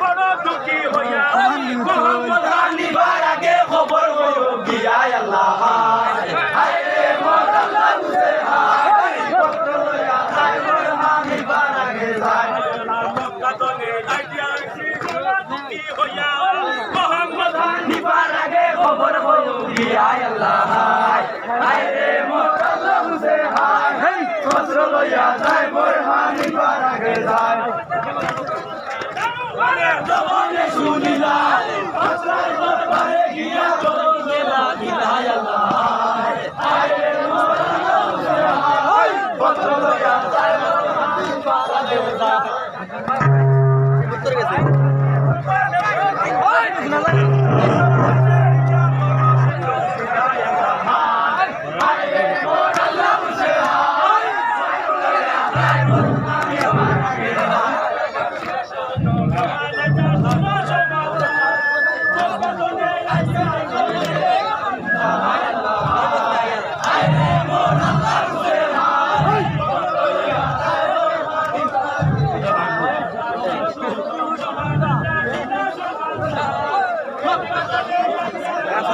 বড় দুঃখী হইয়া আগে খবর হইল গিয়া আল্লাহ খবর হইল গিয়া আল্লাহ হায় রে মোর আল্লাহ বুঝে হায় ভক্ত লইয়া যায় মোর হানিবার আগে যায় জবানে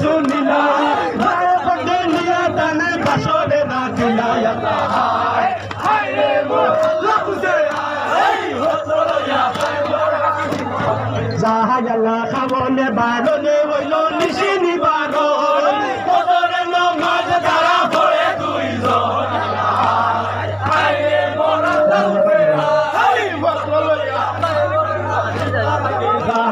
শুনিলা তানে বাসরে না দিলাই আল্লাহ হায় রে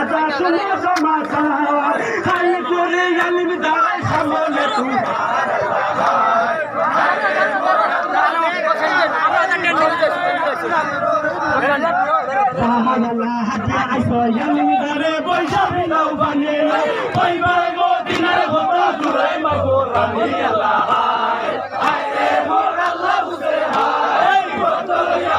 মহারাজা শুনে সমাচার। খাই করে আলিম দাঁড়ায় সামনে তোমার জাহাজালা হাতিয়া আইসো, আলিম দাঁড়ায় পয়সা বিনাও বানে ওই ভাই মদিনার ঘটনা দূরে মাগো রানী আল্লাহ হায় রে মোর আল্লাহ বুঝে হায় কত লইয়া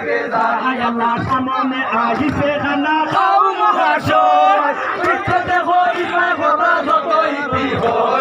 আয় আল্লাহ সামনে আহিছে খানা খাও মহাশয় দেখো ইমা বাবা যত ইতি হয়